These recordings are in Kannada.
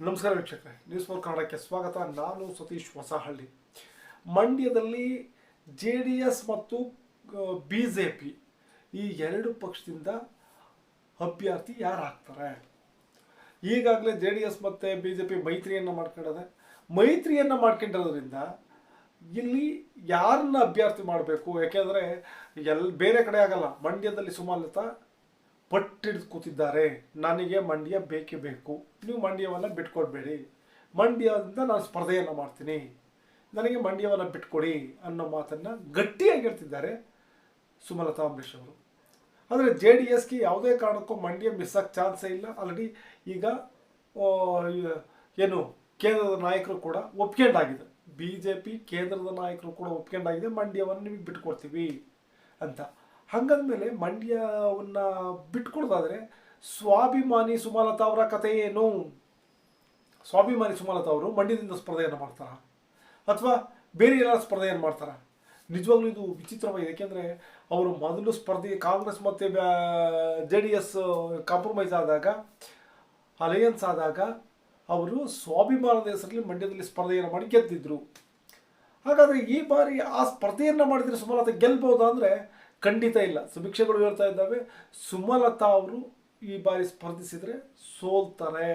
ನಮಸ್ಕಾರ ವೀಕ್ಷಕರೇ ನ್ಯೂಸ್ ಫೋರ್ ಕನ್ನಡಕ್ಕೆ ಸ್ವಾಗತ. ನಾನು ಸತೀಶ್ ಹೊಸಹಳ್ಳಿ. ಮಂಡ್ಯದಲ್ಲಿ ಜೆ ಡಿ ಎಸ್ ಮತ್ತು ಬಿ ಜೆ ಪಿ ಈ ಎರಡು ಪಕ್ಷದಿಂದ ಅಭ್ಯರ್ಥಿ ಯಾರು ಹಾಕ್ತಾರೆ ಈಗಾಗಲೇ ಜೆ ಡಿ ಎಸ್ ಮತ್ತು ಬಿ ಜೆ ಪಿ ಮೈತ್ರಿಯನ್ನು ಮಾಡ್ಕೊಂಡಿದೆ. ಮೈತ್ರಿಯನ್ನು ಮಾಡ್ಕೊಂಡಿರೋದ್ರಿಂದ ಇಲ್ಲಿ ಯಾರನ್ನ ಅಭ್ಯರ್ಥಿ ಮಾಡಬೇಕು? ಯಾಕೆಂದರೆ ಎಲ್, ಬೇರೆ ಕಡೆ ಆಗಲ್ಲ. ಮಂಡ್ಯದಲ್ಲಿ ಸುಮಲತಾ ಪಟ್ಟಿಡಿದು ಕೂತಿದ್ದಾರೆ ನನಗೆ ಮಂಡ್ಯ ಬೇಕೇ ಬೇಕು. ನೀವು ಮಂಡ್ಯವನ್ನು ಬಿಟ್ಕೊಡ್ಬೇಡಿ. ಮಂಡ್ಯದಿಂದ ನಾನು ಸ್ಪರ್ಧೆಯನ್ನು ಮಾಡ್ತೀನಿ. ನನಗೆ ಮಂಡ್ಯವನ್ನು ಬಿಟ್ಕೊಡಿ ಅನ್ನೋ ಮಾತನ್ನು ಗಟ್ಟಿಯಾಗಿರ್ತಿದ್ದಾರೆ ಸುಮಲತಾ ಅಂಬರೀಷ್ ಅವರು. ಆದರೆ ಜೆ ಡಿ ಎಸ್ಗೆ ಯಾವುದೇ ಕಾರಣಕ್ಕೂ ಮಂಡ್ಯ ಮಿಸ್ ಚಾನ್ಸೇ ಇಲ್ಲ. ಆಲ್ರೆಡಿ ಈಗ ಏನು, ಕೇಂದ್ರದ ನಾಯಕರು ಕೂಡ ಒಪ್ಕೊಂಡಾಗಿದೆ. ಬಿ ಜೆ ಪಿ ಕೇಂದ್ರದ ನಾಯಕರು ಕೂಡ ಒಪ್ಕೊಂಡಾಗಿದೆ. ಮಂಡ್ಯವನ್ನು ನಿಮಗೆ ಬಿಟ್ಕೊಡ್ತೀವಿ ಅಂತ. ಹಂಗಂದ್ಮೇಲೆ ಮಂಡ್ಯವನ್ನು ಬಿಟ್ಕೊಡೋದಾದರೆ ಸ್ವಾಭಿಮಾನಿ ಸುಮಲತಾ ಅವರ ಕಥೆ ಏನು? ಸ್ವಾಭಿಮಾನಿ ಸುಮಲತಾ ಅವರು ಮಂಡ್ಯದಿಂದ ಸ್ಪರ್ಧೆಯನ್ನು ಮಾಡ್ತಾರ? ಅಥವಾ ಬೇರೆ ಎಲ್ಲ ಸ್ಪರ್ಧೆಯನ್ನು ಮಾಡ್ತಾರ? ನಿಜವಾಗ್ಲೂ ಇದು ವಿಚಿತ್ರವಾಗಿದೆ. ಏಕೆಂದರೆ ಅವರು ಮೊದಲು ಸ್ಪರ್ಧೆ ಕಾಂಗ್ರೆಸ್ ಮತ್ತು ಜೆ ಡಿ ಎಸ್ ಕಾಂಪ್ರಮೈಸ್ ಆದಾಗ ಅಲಯನ್ಸ್ ಆದಾಗ ಅವರು ಸ್ವಾಭಿಮಾನದ ಹೆಸರಲ್ಲಿ ಮಂಡ್ಯದಲ್ಲಿ ಸ್ಪರ್ಧೆಯನ್ನು ಮಾಡಿ ಗೆದ್ದಿದ್ರು. ಹಾಗಾದರೆ ಈ ಬಾರಿ ಆ ಸ್ಪರ್ಧೆಯನ್ನು ಮಾಡಿದರೆ ಸುಮಲತಾ ಗೆಲ್ಬಹುದಾ ಅಂದರೆ ಖಂಡಿತ ಇಲ್ಲ. ಸಮೀಕ್ಷೆಗಳು ಹೇಳ್ತಾ ಇದ್ದಾವೆ. ಸುಮಲತಾ ಅವರು ಈ ಬಾರಿ ಸ್ಪರ್ಧಿಸಿದರೆ ಸೋಲ್ತಾರೆ.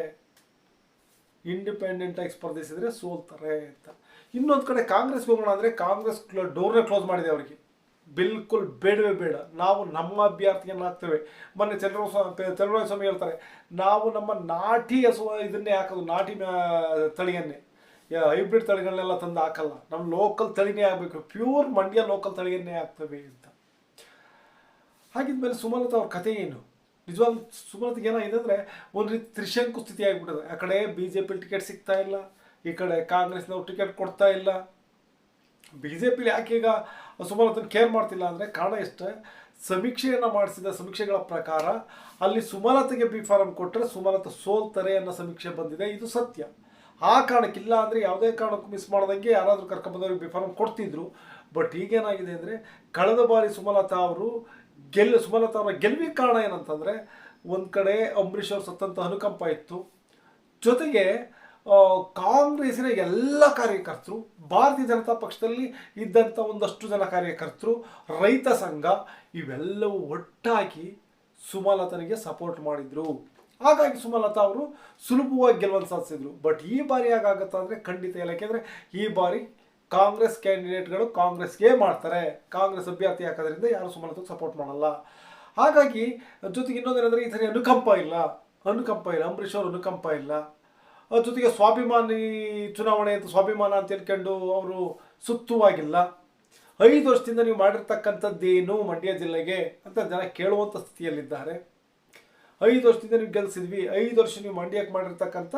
ಇಂಡಿಪೆಂಡೆಂಟ್ ಆಗಿ ಸ್ಪರ್ಧಿಸಿದರೆ ಸೋಲ್ತಾರೆ ಅಂತ. ಇನ್ನೊಂದು ಕಡೆ ಕಾಂಗ್ರೆಸ್ ಹೋಗೋಣ ಅಂದರೆ ಕಾಂಗ್ರೆಸ್ ಡೋರ್ನೇ ಕ್ಲೋಸ್ ಮಾಡಿದೆ ಅವರಿಗೆ. ಬಿಲ್ಕುಲ್ ಬೇಡವೇ ಬೇಡ. ನಾವು ನಮ್ಮ ಅಭ್ಯರ್ಥಿಯನ್ನು ಹಾಕ್ತೇವೆ. ಮೊನ್ನೆ ಚಂದ್ರಸ್ವಾಮಿ ಸ್ವಾಮಿ ಹೇಳ್ತಾರೆ, ನಾವು ನಮ್ಮ ನಾಟಿ ಹಸು ಇದನ್ನೇ ಹಾಕೋದು, ನಾಟಿ ತಳಿಯನ್ನೇ. ಹೈಬ್ರಿಡ್ ತಳಿಗಳನ್ನೆಲ್ಲ ತಂದು ಹಾಕಲ್ಲ. ನಮ್ಮ ಲೋಕಲ್ ತಳಿನೇ ಆಗಬೇಕು. ಪ್ಯೂರ್ ಮಂಡ್ಯ ಲೋಕಲ್ ತಳಿಯನ್ನೇ ಹಾಕ್ತೇವೆ ಅಂತ. ಹಾಗಿದ್ಮೇಲೆ ಸುಮಲತಾ ಅವ್ರ ಕಥೆ ಏನು? ನಿಜವಾಗ್ ಸುಮಲತಿಗೆ ಏನಾಗಿದೆ ಅಂದರೆ ಒಂದು ರೀತಿ ತ್ರಿಶಂಕು ಸ್ಥಿತಿ ಆಗಿಬಿಟ್ಟಿದೆ. ಆ ಕಡೆ ಬಿ ಜೆ ಪಿ ಟಿಕೆಟ್ ಸಿಗ್ತಾ ಇಲ್ಲ, ಈ ಕಡೆ ಕಾಂಗ್ರೆಸ್ನವ್ರು ಟಿಕೆಟ್ ಕೊಡ್ತಾ ಇಲ್ಲ. ಬಿ ಜೆ ಪಿಲಿ ಯಾಕೆ ಈಗ ಸುಮಲತನ ಕೇರ್ ಮಾಡ್ತಿಲ್ಲ ಅಂದರೆ ಕಾರಣ ಇಷ್ಟೇ ಸಮೀಕ್ಷೆಯನ್ನು ಮಾಡಿಸಿದ ಸಮೀಕ್ಷೆಗಳ ಪ್ರಕಾರ ಅಲ್ಲಿ ಸುಮಲತೆಗೆ ಬಿ ಫಾರಂ ಕೊಟ್ಟರೆ ಸುಮಲತ ಸೋಲ್ತಾರೆ ಅನ್ನೋ ಸಮೀಕ್ಷೆ ಬಂದಿದೆ. ಇದು ಸತ್ಯ. ಆ ಕಾರಣಕ್ಕಿಲ್ಲ ಅಂದರೆ ಯಾವುದೇ ಕಾರಣಕ್ಕೂ ಮಿಸ್ ಮಾಡ್ದಂಗೆ ಯಾರಾದರೂ ಕರ್ಕೊಂಬಂದವ್ರಿಗೆ ಬಿ ಫಾರಂ ಕೊಡ್ತಿದ್ರು. ಬಟ್ ಈಗೇನಾಗಿದೆ ಅಂದರೆ ಕಳೆದ ಬಾರಿ ಸುಮಲತಾ ಅವರು ಗೆಲ್ ಸುಮಲತಾ ಅವರ ಗೆಲುವಿಗೆ ಕಾರಣ ಏನಂತಂದರೆ, ಒಂದು ಕಡೆ ಅಂಬರೀಷ್ ಅವರು ಸತ್ತಂತ ಅನುಕಂಪ ಇತ್ತು. ಜೊತೆಗೆ ಕಾಂಗ್ರೆಸ್ಸಿನ ಎಲ್ಲ ಕಾರ್ಯಕರ್ತರು, ಭಾರತೀಯ ಜನತಾ ಪಕ್ಷದಲ್ಲಿ ಇದ್ದಂಥ ಒಂದಷ್ಟು ಜನ ಕಾರ್ಯಕರ್ತರು, ರೈತ ಸಂಘ, ಇವೆಲ್ಲವೂ ಒಟ್ಟಾಗಿ ಸುಮಲತನಿಗೆ ಸಪೋರ್ಟ್ ಮಾಡಿದರು. ಹಾಗಾಗಿ ಸುಮಲತಾ ಅವರು ಸುಲಭವಾಗಿ ಗೆಲುವನ್ನು ಸಾಧಿಸಿದರು. ಬಟ್ ಈ ಬಾರಿ ಆಗಾಗತ್ತಾ ಅಂದರೆ ಖಂಡಿತ ಇಲ್ಲ ಯಾಕೆಂದರೆ ಈ ಬಾರಿ ಕಾಂಗ್ರೆಸ್ ಕ್ಯಾಂಡಿಡೇಟ್ಗಳು ಕಾಂಗ್ರೆಸ್ಗೆ ಮಾಡ್ತಾರೆ. ಕಾಂಗ್ರೆಸ್ ಅಭ್ಯರ್ಥಿ ಹಾಕೋದ್ರಿಂದ ಯಾರು ಸುಮಲತಾಗೆ ಸಪೋರ್ಟ್ ಮಾಡಲ್ಲ. ಹಾಗಾಗಿ ಜೊತೆಗೆ ಇನ್ನೊಂದೇನೆಂದರೆ ಈ ಸರಿ ಅನುಕಂಪ ಇಲ್ಲ. ಅನುಕಂಪ ಇಲ್ಲ. ಅಂಬರೀಷ್ ಅವರು ಅನುಕಂಪ ಇಲ್ಲ. ಜೊತೆಗೆ ಸ್ವಾಭಿಮಾನಿ ಚುನಾವಣೆ ಅಂತ ಸ್ವಾಭಿಮಾನ ಅಂತ ಹೇಳ್ಕೊಂಡು ಅವರು ಸುತ್ತುವಾಗಿಲ್ಲ. ಐದು ವರ್ಷದಿಂದ ನೀವು ಮಾಡಿರ್ತಕ್ಕಂಥದ್ದೇನು ಮಂಡ್ಯ ಜಿಲ್ಲೆಗೆ ಅಂತ ಜನ ಕೇಳುವಂಥ ಸ್ಥಿತಿಯಲ್ಲಿದ್ದಾರೆ. ಐದು ವರ್ಷದಿಂದ ನೀವು ಗೆಲ್ಸಿದ್ವಿ. ಐದು ವರ್ಷ ನೀವು ಮಂಡ್ಯಕ್ಕೆ ಮಾಡಿರ್ತಕ್ಕಂಥ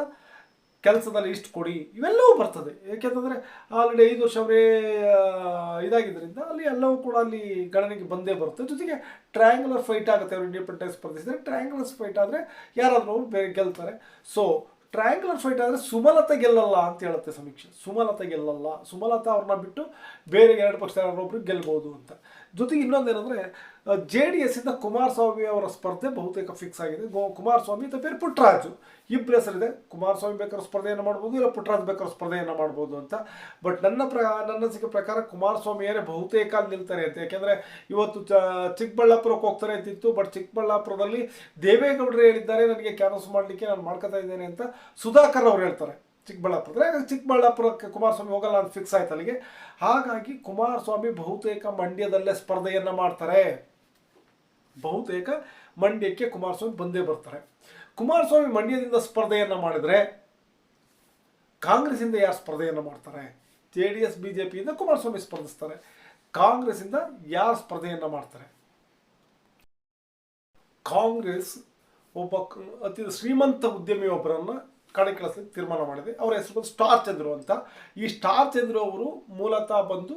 ಕೆಲಸದಲ್ಲಿ ಇಷ್ಟು ಕೊಡಿ, ಇವೆಲ್ಲವೂ ಬರ್ತದೆ. ಏಕೆಂತಂದರೆ ಆಲ್ರೆಡಿ ಐದು ವರ್ಷ ಅವರೇ ಇದಾಗಿದ್ದರಿಂದ ಅಲ್ಲಿ ಎಲ್ಲವೂ ಕೂಡ ಅಲ್ಲಿ ಗಣನೆಗೆ ಬಂದೇ ಬರುತ್ತೆ. ಜೊತೆಗೆ ಟ್ರ್ಯಾಂಗ್ಯುಲರ್ ಫೈಟ್ ಆಗುತ್ತೆ ಅವರು ಇಂಡಿಪೆಂಡೆನ್ಸ್ ಸ್ಪರ್ಧಿಸಿದರೆ ಟ್ರ್ಯಾಂಗ್ಯುಲರ್ ಫೈಟ್ ಆದರೆ ಯಾರಾದರೂ ಅವ್ರು ಬೇರೆ ಗೆಲ್ತಾರೆ. ಸೊ ಟ್ರ್ಯಾಂಗ್ಯುಲರ್ ಫೈಟ್ ಆದರೆ ಸುಮಲತಾ ಗೆಲ್ಲಲ್ಲ ಅಂತ ಹೇಳುತ್ತೆ ಸಮೀಕ್ಷೆ. ಸುಮಲತಾ ಗೆಲ್ಲಲ್ಲ. ಸುಮಲತಾ ಅವ್ರನ್ನ ಬಿಟ್ಟು ಬೇರೆ ಎರಡು ಪಕ್ಷ ಯಾರೊಬ್ರು ಗೆಲ್ಬೋದು ಅಂತ. ಜೊತೆಗೆ ಇನ್ನೊಂದೇನೆಂದರೆ ಜೆ ಡಿ ಎಸ್ಸಿಂದ ಕುಮಾರಸ್ವಾಮಿ ಅವರ ಸ್ಪರ್ಧೆ ಬಹುತೇಕ ಫಿಕ್ಸ್ ಆಗಿದೆ. ಕುಮಾರಸ್ವಾಮಿ ಅಂತ ಬೇರೆ ಪುಟ್ಟರಾಜು ಇಬ್ಬರು ಹೆಸರಿದೆ. ಕುಮಾರಸ್ವಾಮಿ ಬೇಕಾದ್ರೆ ಸ್ಪರ್ಧೆಯನ್ನು ಮಾಡ್ಬೋದು, ಇಲ್ಲ ಪುಟ್ಟರಾಜ್ ಬೇಕಾದ್ರೆ ಸ್ಪರ್ಧೆಯನ್ನು ಮಾಡ್ಬೋದು ಅಂತ. ಬಟ್ ನನ್ನ ಪ್ರ, ನನ್ನ ಅನಿಸಿಕೆ ಪ್ರಕಾರ ಕುಮಾರಸ್ವಾಮಿಯರೇ ಬಹುತೇಕ ಅಲ್ಲಿ ನಿಲ್ತಾರೆ ಅಂತ. ಯಾಕೆಂದರೆ ಇವತ್ತು ಚ, ಚಿಕ್ಕಬಳ್ಳಾಪುರಕ್ಕೆ ಹೋಗ್ತಾರೆ ಅಂತಿತ್ತು. ಬಟ್ ಚಿಕ್ಕಬಳ್ಳಾಪುರದಲ್ಲಿ ದೇವೇಗೌಡರು ಹೇಳಿದ್ದಾರೆ, ನನಗೆ ಕ್ಯಾನ್ವಸ್ ಮಾಡಲಿಕ್ಕೆ ನಾನು ಮಾಡ್ಕೊತಾ ಇದ್ದೇನೆ ಅಂತ ಸುಧಾಕರ್ ಅವರು ಹೇಳ್ತಾರೆ. ಚಿಕ್ಕಬಳ್ಳಾಪುರ ಚಿಕ್ಕಬಳ್ಳಾಪುರಕ್ಕೆ ಕುಮಾರಸ್ವಾಮಿ ಹೋಗಲ್ಲ ಅಂತ ಫಿಕ್ಸ್ ಆಯ್ತು ಅಲ್ಲಿಗೆ. ಹಾಗಾಗಿ ಕುಮಾರಸ್ವಾಮಿ ಬಹುತೇಕ ಮಂಡ್ಯದಲ್ಲೇ ಸ್ಪರ್ಧೆಯನ್ನು ಮಾಡ್ತಾರೆ. ಬಹುತೇಕ ಮಂಡ್ಯಕ್ಕೆ ಕುಮಾರಸ್ವಾಮಿ ಬಂದೇ ಬರ್ತಾರೆ. ಕುಮಾರಸ್ವಾಮಿ ಮಂಡ್ಯದಿಂದ ಸ್ಪರ್ಧೆಯನ್ನು ಮಾಡಿದರೆ ಕಾಂಗ್ರೆಸ್ಸಿಂದ ಯಾರು ಸ್ಪರ್ಧೆಯನ್ನು ಮಾಡ್ತಾರೆ? J D S, B J ಪಿಯಿಂದ Kumaraswamy ಸ್ಪರ್ಧಿಸ್ತಾರೆ. ಕಾಂಗ್ರೆಸ್ಸಿಂದ ಯಾರು ಸ್ಪರ್ಧೆಯನ್ನು ಮಾಡ್ತಾರೆ? ಕಾಂಗ್ರೆಸ್ ಒಬ್ಬ ಅತಿ ಶ್ರೀಮಂತ ಉದ್ಯಮಿ ಕಡೆ ಕಣಕ್ಕಿಳಿಸಲಿಕ್ಕೆ ತೀರ್ಮಾನ ಮಾಡಿದೆ. ಅವರ ಹೆಸರು ಬಂದು ಸ್ಟಾರ್ ಚಂದ್ರು ಅಂತ. ಈ ಸ್ಟಾರ್ ಚಂದ್ರು ಅವರು ಮೂಲತಃ ಬಂದು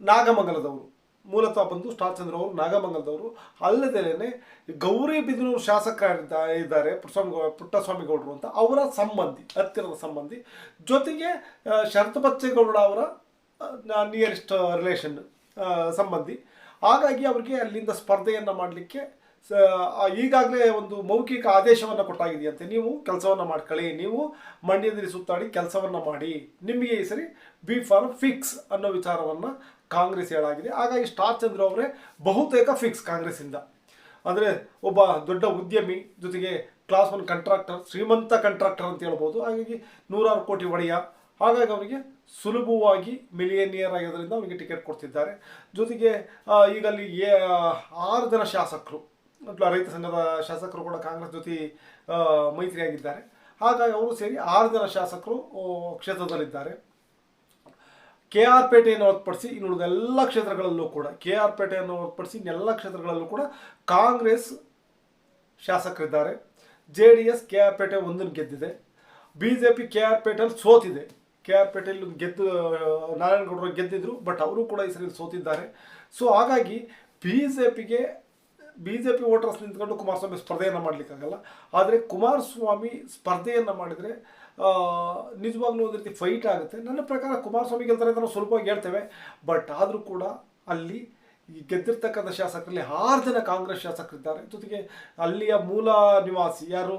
ನಾಗಮಂಗಲದವರು. ಮೂಲತಃ ಬಂದು ಸ್ಟಾರ್ ಚಂದ್ರ ಅವರು, ನಾಗಮಂಗಲದವರು, ಅಲ್ಲದೇನೆ ಗೌರಿಬಿದನೂರು ಶಾಸಕ ಇದ್ದಾರೆ ಪುಟ್ಟಸ್ವಾಮಿ ಗೌಡರು ಅಂತ ಅವರ ಸಂಬಂಧಿ, ಹತ್ತಿರದ ಸಂಬಂಧಿ. ಜೊತೆಗೆ ಶರತ್ ಬಚ್ಚೇಗೌಡ ಅವರ ನಿಯರೆಸ್ಟ್ ರಿಲೇಷನ್ ಸಂಬಂಧಿ. ಹಾಗಾಗಿ ಅವರಿಗೆ ಅಲ್ಲಿಂದ ಸ್ಪರ್ಧೆಯನ್ನು ಮಾಡಲಿಕ್ಕೆ ಈಗಾಗಲೇ ಒಂದು ಮೌಖಿಕ ಆದೇಶವನ್ನು ಕೊಟ್ಟಾಗಿದೆಯಂತೆ. ನೀವು ಕೆಲಸವನ್ನು ಮಾಡ್ಕೊಳ್ಳಿ, ನೀವು ಮಂಡ್ಯದಲ್ಲಿ ಸುತ್ತಾಡಿ ಕೆಲಸವನ್ನು ಮಾಡಿ. ನಿಮಗೆ ಈ ಸರಿ ಬಿ ಫಾರ್ಮ್ ಫಿಕ್ಸ್ ಅನ್ನೋ ವಿಚಾರವನ್ನು ಕಾಂಗ್ರೆಸ್ ಹೇಳಾಗಿದೆ ಹಾಗಾಗಿ ಸ್ಟಾರ್ ಚಂದ್ರ ಅವರೇ ಬಹುತೇಕ ಫಿಕ್ಸ್ ಕಾಂಗ್ರೆಸ್ಸಿಂದ. ಅಂದರೆ ಒಬ್ಬ ದೊಡ್ಡ ಉದ್ಯಮಿ ಜೊತೆಗೆ ಕ್ಲಾಸ್ ಒನ್ ಕಂಟ್ರಾಕ್ಟರ್ ಶ್ರೀಮಂತ ಕಂಟ್ರಾಕ್ಟರ್ ಅಂತ ಹೇಳ್ಬೋದು. ಹಾಗಾಗಿ ನೂರಾರು ಕೋಟಿ ಒಡೆಯ. ಹಾಗಾಗಿ ಅವರಿಗೆ ಸುಲಭವಾಗಿ ಮಿಲಿಯನಿಯರ್ ಆಗಿರೋದ್ರಿಂದ ಅವರಿಗೆ ಟಿಕೆಟ್ ಕೊಡ್ತಿದ್ದಾರೆ. ಜೊತೆಗೆ ಈಗ ಅಲ್ಲಿ ಆರು ಜನ ಶಾಸಕರು ರೈತ ಸಂಘದ ಶಾಸಕರು ಕೂಡ ಕಾಂಗ್ರೆಸ್ ಜೊತೆ ಮೈತ್ರಿಯಾಗಿದ್ದಾರೆ. ಹಾಗಾಗಿ ಅವರು ಸೇರಿ ಆರು ಜನ ಶಾಸಕರು ಕ್ಷೇತ್ರದಲ್ಲಿದ್ದಾರೆ. ಕೆ ಆರ್ ಪೇಟೆಯನ್ನು ಹೊರತುಪಡಿಸಿ ಇನ್ನು ಉಳಿದ ಎಲ್ಲ ಕ್ಷೇತ್ರಗಳಲ್ಲೂ ಕೂಡ, ಕೆ ಆರ್ ಪೇಟೆಯನ್ನು ಹೊರತುಪಡಿಸಿ ಇನ್ನೆಲ್ಲ ಕ್ಷೇತ್ರಗಳಲ್ಲೂ ಕೂಡ Congress ಶಾಸಕರಿದ್ದಾರೆ. J D S K R Pete ಒಂದನ್ನು ಗೆದ್ದಿದೆ. B J P K R ಪೇಟೆಯಲ್ಲಿ ಸೋತಿದೆ. ಕೆ ಆರ್ ಪೇಟೆಯಲ್ಲಿ ಗೆದ್ದು, ನಾರಾಯಣಗೌಡರು ಗೆದ್ದಿದ್ರು, ಬಟ್ ಅವರು ಕೂಡ ಈ ಸರಿ ಸೋತಿದ್ದಾರೆ. ಸೊ ಹಾಗಾಗಿ ಬಿ ಜೆ ಪಿಗೆ, ಬಿ ಜೆ ಪಿ ವೋಟರ್ಸ್ ನಿಂತ್ಕೊಂಡು ಕುಮಾರಸ್ವಾಮಿ ಸ್ಪರ್ಧೆಯನ್ನು ಮಾಡಲಿಕ್ಕಾಗಲ್ಲ. ಆದರೆ ಕುಮಾರಸ್ವಾಮಿ ಸ್ಪರ್ಧೆಯನ್ನು ಮಾಡಿದರೆ ನಿಜವಾಗ್ಲೂ ಒಂದು ರೀತಿ ಫೈಟ್ ಆಗುತ್ತೆ. ನನ್ನ ಪ್ರಕಾರ ಕುಮಾರಸ್ವಾಮಿ ಗೆಲ್ತಾರೆ ಅಂತ ನಾವು ಸುಲಭವಾಗಿ ಹೇಳ್ತೇವೆ. ಬಟ್ ಆದರೂ ಕೂಡ ಅಲ್ಲಿ ಈ ಗೆದ್ದಿರ್ತಕ್ಕಂಥ ಶಾಸಕರಲ್ಲಿ ಆರು ಜನ ಕಾಂಗ್ರೆಸ್ ಶಾಸಕರಿದ್ದಾರೆ. ಜೊತೆಗೆ ಅಲ್ಲಿಯ ಮೂಲ ನಿವಾಸಿ ಯಾರು?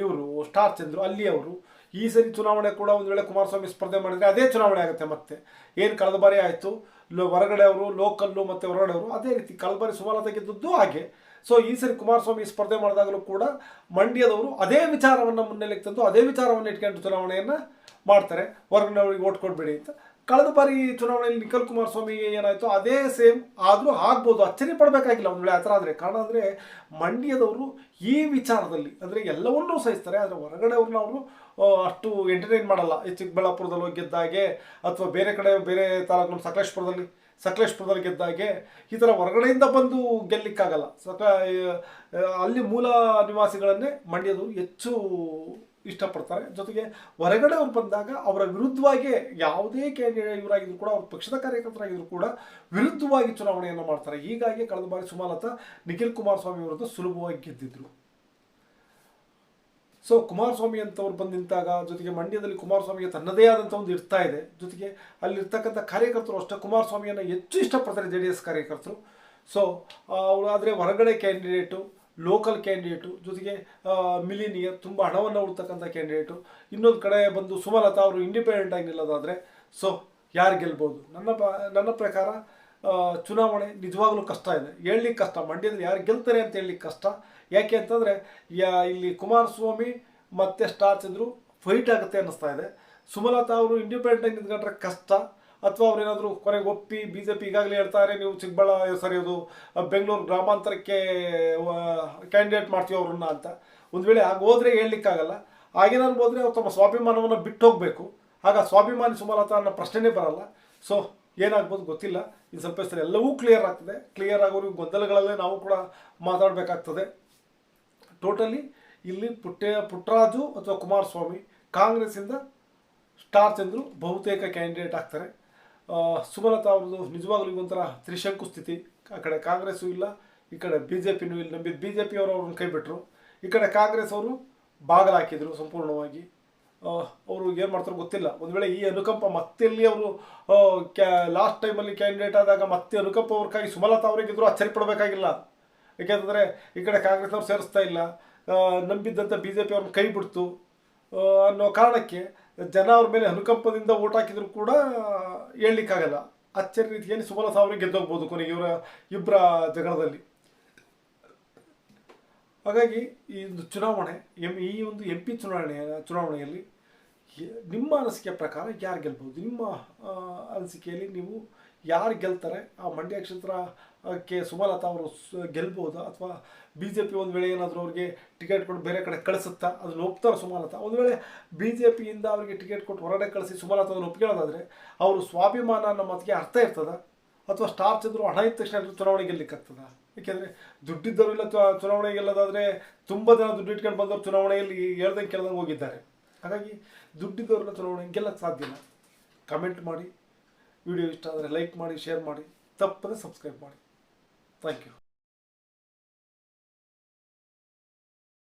ಇವರು, ಸ್ಟಾರ್ ಚಂದ್ರು, ಅಲ್ಲಿಯವರು. ಈ ಸರಿ ಚುನಾವಣೆ ಕೂಡ ಒಂದು ವೇಳೆ ಕುಮಾರಸ್ವಾಮಿ ಸ್ಪರ್ಧೆ ಮಾಡಿದರೆ ಅದೇ ಚುನಾವಣೆ ಆಗುತ್ತೆ ಮತ್ತೆ. ಏನು ಕಳೆದ ಬಾರಿ ಆಯಿತು? ಲೋ ಹೊರಗಡೆ ಅವರು ಲೋಕಲ್ಲು ಮತ್ತು ಹೊರಗಡೆ ಅವರು ಅದೇ ರೀತಿ ಕಳೆದ ಬಾರಿ ಸುಮಾರು ಗೆದ್ದದ್ದು ಹಾಗೆ. ಸೊ ಈ ಸರಿ ಕುಮಾರಸ್ವಾಮಿ ಸ್ಪರ್ಧೆ ಮಾಡಿದಾಗಲೂ ಕೂಡ ಮಂಡ್ಯದವರು ಅದೇ ವಿಚಾರವನ್ನು ಮುನ್ನೆಲೆಗೆ ತಂದು, ಅದೇ ವಿಚಾರವನ್ನು ಇಟ್ಕೊಂಡು ಚುನಾವಣೆಯನ್ನು ಮಾಡ್ತಾರೆ. ಹೊರಗಡೆ ಅವರಿಗೆ ಓಟ್ ಕೊಡಬೇಡಿ ಅಂತ. ಕಳೆದ ಬಾರಿ ಚುನಾವಣೆಯಲ್ಲಿ ನಿಖಿಲ್ ಕುಮಾರಸ್ವಾಮಿ ಏನಾಯಿತು? ಅದೇ ಸೇಮ್. ಆದರೂ ಆಗ್ಬೋದು. ಅಚ್ಚರಿ ಪಡಬೇಕಾಗಿಲ್ಲ ಒಂದು ವೇಳೆ ಆ ಥರ ಆದರೆ. ಕಾರಣ ಅಂದರೆ ಮಂಡ್ಯದವರು ಈ ವಿಚಾರದಲ್ಲಿ, ಅಂದರೆ ಎಲ್ಲವನ್ನೂ ಸಹಿಸ್ತಾರೆ. ಆದರೆ ಹೊರಗಡೆ ಅವ್ರನ್ನ ಅವರು ಅಷ್ಟು ಎಂಟರ್ಟೈನ್ ಮಾಡಲ್ಲ. ಈ ಚಿಕ್ಕಬಳ್ಳಾಪುರದಲ್ಲಿ ಹೋಗಿದ್ದಾಗೆ, ಅಥವಾ ಬೇರೆ ಕಡೆ, ಬೇರೆ ತಾಲೂಕು ಸಕಲೇಶ್ಪುರದಲ್ಲಿ. ಸಕಲೇಶ್ಪುರದಲ್ಲಿ ಗೆದ್ದಾಗೆ ಈ ಥರ ಹೊರಗಡೆಯಿಂದ ಬಂದು ಗೆಲ್ಲಿಕ್ಕಾಗಲ್ಲ. ಸಕ ಅಲ್ಲಿ ಮೂಲ ನಿವಾಸಿಗಳನ್ನೇ ಮಂಡ್ಯದು ಹೆಚ್ಚು ಇಷ್ಟಪಡ್ತಾರೆ. ಜೊತೆಗೆ ಹೊರಗಡೆ ಅವ್ರು ಬಂದಾಗ ಅವರ ವಿರುದ್ಧವಾಗಿ ಯಾವುದೇ ಕ್ಯಾಂಡಿಡೇಟ್ ಇವರಾಗಿದ್ರು ಕೂಡ, ಅವ್ರ ಪಕ್ಷದ ಕಾರ್ಯಕರ್ತರಾಗಿದ್ರು ಕೂಡ ವಿರುದ್ಧವಾಗಿ ಚುನಾವಣೆಯನ್ನು ಮಾಡ್ತಾರೆ. ಹೀಗಾಗಿ ಕಳೆದ ಬಾರಿ ಸುಮಲತಾ ನಿಖಿಲ್ ಕುಮಾರಸ್ವಾಮಿ ವಿರುದ್ಧ ಸುಲಭವಾಗಿ ಗೆದ್ದಿದ್ರು. ಸೊ ಕುಮಾರಸ್ವಾಮಿ ಅಂತವ್ರು ಬಂದು ಜೊತೆಗೆ ಮಂಡ್ಯದಲ್ಲಿ ಕುಮಾರಸ್ವಾಮಿಗೆ ತನ್ನದೇ ಆದಂಥ ಒಂದು ಇರ್ತಾ ಇದೆ. ಜೊತೆಗೆ ಅಲ್ಲಿರ್ತಕ್ಕಂಥ ಕಾರ್ಯಕರ್ತರು ಅಷ್ಟೇ. ಕುಮಾರಸ್ವಾಮಿಯನ್ನು ಹೆಚ್ಚು ಇಷ್ಟಪಡ್ತಾರೆ ಜೆ ಡಿ ಎಸ್ ಕಾರ್ಯಕರ್ತರು ಸೊ ಅವರು ಆದರೆ ಹೊರಗಡೆ ಕ್ಯಾಂಡಿಡೇಟು ಲೋಕಲ್ ಕ್ಯಾಂಡಿಡೇಟು ಜೊತೆಗೆ ಮಿಲಿನಿಯರ್, ತುಂಬ ಹಣವನ್ನು ಉಳ್ತಕ್ಕಂಥ ಕ್ಯಾಂಡಿಡೇಟು ಇನ್ನೊಂದು ಕಡೆ ಬಂದು ಸುಮಲತಾ ಅವರು ಇಂಡಿಪೆಂಡೆಂಟ್ ಆಗಿ ನಿಲ್ಲೋದಾದರೆ ಸೊ ಯಾರು ಗೆಲ್ಬೋದು? ನನ್ನ ಪ- ನನ್ನ ಪ್ರಕಾರ ಚುನಾವಣೆ ನಿಜವಾಗ್ಲೂ ಕಷ್ಟ ಇದೆ. ಹೇಳಲಿಕ್ಕೆ ಕಷ್ಟ. ಮಂಡ್ಯದಲ್ಲಿ ಯಾರು ಗೆಲ್ತಾರೆ ಅಂತ ಹೇಳಲಿಕ್ಕೆ ಕಷ್ಟ. ಯಾಕೆ ಅಂತಂದರೆ, ಯಾ, ಇಲ್ಲಿ ಕುಮಾರಸ್ವಾಮಿ ಮತ್ತು ಸ್ಟಾರ್ ಚಂದ್ರು ಫೈಟ್ ಆಗುತ್ತೆ ಅನ್ನಿಸ್ತಾ ಇದೆ. ಸುಮಲತಾ ಅವರು ಇಂಡಿಪೆಂಡೆಂಟ್ ನಿಂತ್ಕೊಂಡ್ರೆ ಕಷ್ಟ. ಅಥವಾ ಅವರೇನಾದರೂ ಕೊನೆಗೆ ಒಪ್ಪಿ ಬಿ ಜೆ ಪಿ ಈಗಾಗಲೇ ಹೇಳ್ತಾರೆ, ನೀವು ಚಿಕ್ಕಬಳ್ಳಾ ಸರಿ ಅದು ಬೆಂಗಳೂರು ಗ್ರಾಮಾಂತರಕ್ಕೆ ಕ್ಯಾಂಡಿಡೇಟ್ ಮಾಡ್ತೀವಿ ಅವ್ರನ್ನ ಅಂತ. ಒಂದು ವೇಳೆ ಆಗ ಹೋದರೆ ಹೇಳಲಿಕ್ಕಾಗಲ್ಲ. ಆಗೇನಾದ್ರು ಹೋದರೆ ಅವ್ರು ತಮ್ಮ ಸ್ವಾಭಿಮಾನವನ್ನು ಬಿಟ್ಟು ಹೋಗಬೇಕು. ಆಗ ಸ್ವಾಭಿಮಾನಿ ಸುಮಲತಾ ಅನ್ನೋ ಪ್ರಶ್ನೆನೇ ಬರಲ್ಲ. ಸೊ ಏನಾಗ್ಬೋದು ಗೊತ್ತಿಲ್ಲ. ಇನ್ನು ಸ್ವಲ್ಪ ಎಲ್ಲವೂ ಕ್ಲಿಯರ್ ಆಗ್ತದೆ. ಕ್ಲಿಯರ್ ಆಗೋರಿಗೆ ಗೊಂದಲಗಳಲ್ಲೇ ನಾವು ಕೂಡ ಮಾತಾಡಬೇಕಾಗ್ತದೆ. ಟೋಟಲಿ ಇಲ್ಲಿ ಪುಟ್ಟೆ ಪುಟ್ಟರಾಜು ಅಥವಾ ಕುಮಾರಸ್ವಾಮಿ, ಕಾಂಗ್ರೆಸ್ಸಿಂದ ಸ್ಟಾರ್ ಚಂದ್ರು ಬಹುತೇಕ ಕ್ಯಾಂಡಿಡೇಟ್ ಆಗ್ತಾರೆ. ಸುಮಲತಾ ಅವ್ರದ್ದು ನಿಜವಾಗ್ಲೂ ಒಂಥರ ತ್ರಿಶಂಕು ಸ್ಥಿತಿ. ಆ ಕಡೆ ಕಾಂಗ್ರೆಸ್ಸು ಇಲ್ಲ, ಈ ಕಡೆ ಬಿ ಜೆ ಪಿನೂ ಇಲ್ಲ. ನಂಬಿದ್ದು ಬಿ ಜೆ ಪಿಯವರು ಅವ್ರನ್ನ ಕೈ ಬಿಟ್ಟರು ಈ ಕಡೆ ಕಾಂಗ್ರೆಸ್ ಅವರು ಬಾಗಲಾಕಿದರು ಸಂಪೂರ್ಣವಾಗಿ. ಅವರು ಏನು ಮಾಡ್ತಾರೋ ಗೊತ್ತಿಲ್ಲ. ಒಂದು ವೇಳೆ ಈ ಅನುಕಂಪ ಮತ್ತೆಲ್ಲಿ ಅವರು ಕ್ಯಾ ಲಾಸ್ಟ್ ಟೈಮಲ್ಲಿ ಕ್ಯಾಂಡಿಡೇಟ್ ಆದಾಗ ಮತ್ತೆ ಅನುಕಂಪ ಅವ್ರಿಗಾಗಿ ಸುಮಲತಾ ಅವರಿಗಿದ್ರು ಅಚ್ಚರಿ ಪಡಬೇಕಾಗಿಲ್ಲ ಏಕೆಂತಂದರೆ ಈ ಕಡೆ ಕಾಂಗ್ರೆಸ್ನವ್ರು ಸೇರಿಸ್ತಾ ಇಲ್ಲ. ನಂಬಿದ್ದಂಥ ಬಿ ಜೆ ಪಿ ಅವ್ರನ್ನ ಕೈ ಬಿಡ್ತು. ಅನ್ನೋ ಕಾರಣಕ್ಕೆ ಜನ ಅವ್ರ ಮೇಲೆ ಅನುಕಂಪದಿಂದ ಓಟ್ ಹಾಕಿದ್ರು ಕೂಡ ಹೇಳಲಿಕ್ಕಾಗಲ್ಲ. ಅಚ್ಚರಿ ರೀತಿಯಲ್ಲಿ ಸುಮಲತಾ ಅವರಿಗೆ ಗೆದ್ದೋಗ್ಬೋದು ಕೊನೆಗೆ ಇವರ ಇಬ್ಬರ ಜಗಳದಲ್ಲಿ. ಹಾಗಾಗಿ ಈ ಒಂದು ಚುನಾವಣೆ, ಎಂ, ಈ ಒಂದು ಎಂ ಪಿ ಚುನಾವಣೆ, ಚುನಾವಣೆಯಲ್ಲಿ ನಿಮ್ಮ ಅನಿಸಿಕೆ ಪ್ರಕಾರ ಯಾರು ಗೆಲ್ಬೋದು ನಿಮ್ಮ ಅನಿಸಿಕೆಯಲ್ಲಿ ನೀವು ಯಾರು ಗೆಲ್ತಾರೆ? ಆ ಮಂಡ್ಯ ಕ್ಷೇತ್ರ ಕೆ ಸುಮಲತಾ ಅವರು ಗೆಲ್ಬೋದು? ಅಥವಾ ಬಿ ಜೆ ಪಿ ಒಂದು ವೇಳೆ ಏನಾದರೂ ಅವ್ರಿಗೆ ಟಿಕೆಟ್ ಕೊಟ್ಟು ಬೇರೆ ಕಡೆ ಕಳಿಸುತ್ತಾ? ಅದನ್ನು ಒಪ್ತಾರೆ ಸುಮಲತಾ. ಒಂದು ವೇಳೆ ಬಿ ಜೆ ಪಿಯಿಂದ ಅವರಿಗೆ ಟಿಕೆಟ್ ಕೊಟ್ಟು ಹೊರಗಡೆ ಕಳಿಸಿ ಸುಮಲತಾ ಅದನ್ನು ಒಪ್ಕೊಳ್ಳೋದಾದರೆ ಅವರು ಸ್ವಾಭಿಮಾನ ಅನ್ನೋ ಮಾತಿಗೆ ಅರ್ಥ ಇರ್ತದೆ? ಅಥವಾ ಸ್ಟಾರ್ ಚಂದ್ರು ಹಣ ಇದ್ದ ತಕ್ಷಣ ಚುನಾವಣೆ ಗೆಲ್ಲಿಕ್ಕಾಗ್ತದ? ಏಕೆಂದರೆ ದುಡ್ಡಿದ್ದವರು ಇಲ್ಲ ಚುನಾವಣೆ ಗೆಲ್ಲೋದಾದರೆ ತುಂಬ ಜನ ದುಡ್ಡು ಇಟ್ಕೊಂಡು ಬಂದವರು ಚುನಾವಣೆಯಲ್ಲಿ ಹೇಳ್ದಂಗೆ ಕೇಳ್ದಂಗೆ ಹೋಗಿದ್ದಾರೆ. ಹಾಗಾಗಿ ದುಡ್ಡಿದ್ದವರೆಲ್ಲ ಚುನಾವಣೆ ಗೆಲ್ಲಕ್ಕೆ ಸಾಧ್ಯ ಇಲ್ಲ. ಕಮೆಂಟ್ ಮಾಡಿ. ವಿಡಿಯೋ ಇಷ್ಟ ಆದರೆ ಲೈಕ್ ಮಾಡಿ ಶೇರ್ ಮಾಡಿ ತಪ್ಪದೆ ಸಬ್ಸ್ಕ್ರೈಬ್ ಮಾಡಿ. Thank you